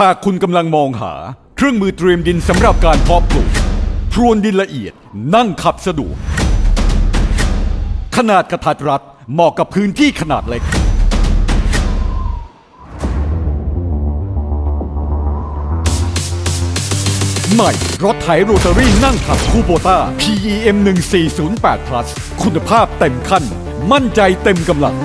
หากคุณกำลังมองหาเครื่องมือเตรียมดินสำหรับการเพาะปลูกพรวนดินละเอียดนั่งขับสะดวกขนาดกระทัดรัดเหมาะกับพื้นที่ขนาดเล็ก ใหม่ รถไถโรตารี่นั่งขับคูโบต้า PEM 1408 plus คุณภาพเต็มขั้น มั่นใจเต็มกำลัง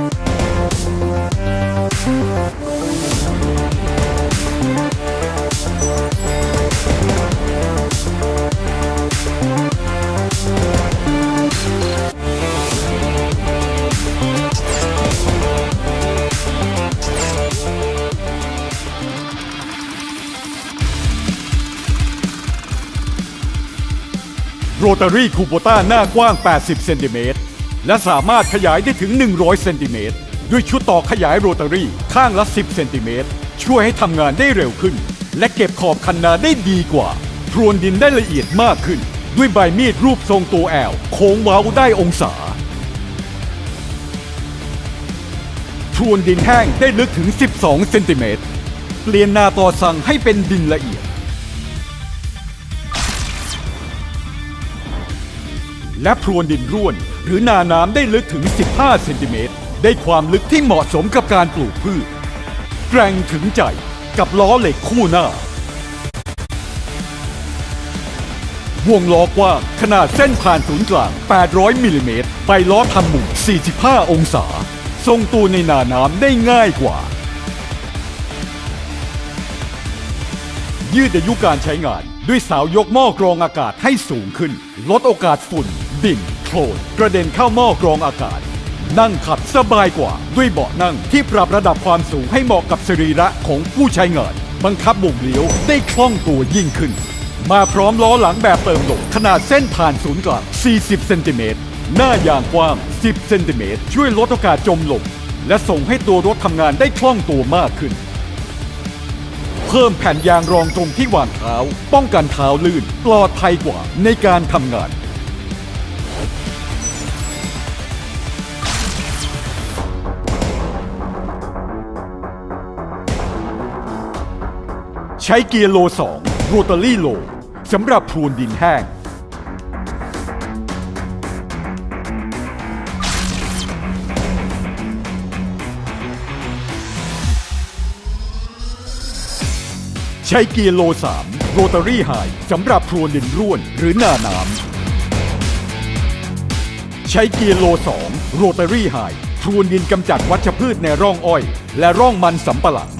โรตารี่คูโบต้าหน้ากว้าง 80 เซนติเมตร และสามารถขยายได้ถึง 100 เซนติเมตร ด้วยชุดต่อขยายโรตารี่ข้างละ 10 เซนติเมตร ช่วยให้ทำงานได้เร็วขึ้น และเก็บขอบคันนาได้ดีกว่า พรวนดินได้ละเอียดมากขึ้น ด้วยใบมีดรูปทรงตัวแอล โค้งเว้าได้องศา พรวนดินแห้งได้ลึกถึง 12 เซนติเมตร เปลี่ยนนาต่อสั่งให้เป็นดินละเอียด และพรวนดินร่วน หรือนาน้ำได้ลึกถึง 15 เซนติเมตร ได้ความลึกที่เหมาะสมกับการปลูกพืช แกร่งถึงใจกับล้อเหล็กคู่หน้าวงล้อกว้างขนาดเส้นผ่านศูนย์กลาง 800 มิลลิเมตร ไปล้อทำมุม45 องศา ทรงตัวในนาน้ำได้ง่ายกว่า ยืดอายุการใช้งานด้วยสาวยกหม้อกรองอากาศให้สูงขึ้น ลดโอกาสฝุ่น ดินโคลนกระเด็นเข้าหม้อกรองอากาศ นั่งขับสบายกว่าด้วยเบาะนั่งที่ปรับระดับความสูงให้เหมาะกับสรีระของผู้ใช้งาน บังคับวงเลี้ยวได้คล่องตัวยิ่งขึ้น มาพร้อมล้อหลังแบบเติมลมขนาดเส้นผ่านศูนย์กลาง 40 เซนติเมตร หน้ายางกว้าง 10 เซนติเมตร ช่วยลดโอกาสจมลมและส่งให้ตัวรถทำงานได้คล่องตัวมากขึ้นเพิ่มแผ่นยางรองตรงที่วางเท้า ป้องกันเท้าลื่น ปลอดภัยกว่าในการทำงาน ใช้เกียร์โล2โรตารี่โลสำหรับพรวนดินแห้ง ใช้เกียร์โล3โรตารี่ไฮสำหรับพรวนดินร่วนหรือหน้าน้ำใช้เกียร์โล2โรตารี่ไฮพรวนดินกำจัดวัชพืชในร่องอ้อย และร่องมันสำปะหลัง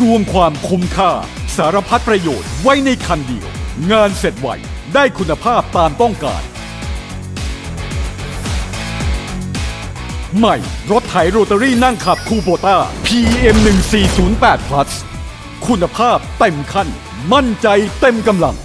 รวมความคุ้มค่า สารพัดประโยชน์ไว้ในคันเดียว งานเสร็จไวได้คุณภาพตามต้องการ ใหม่ รถไถโรตารี่นั่งขับคูโบต้า PM 1408 plus คุณภาพเต็มขั้น มั่นใจเต็มกำลัง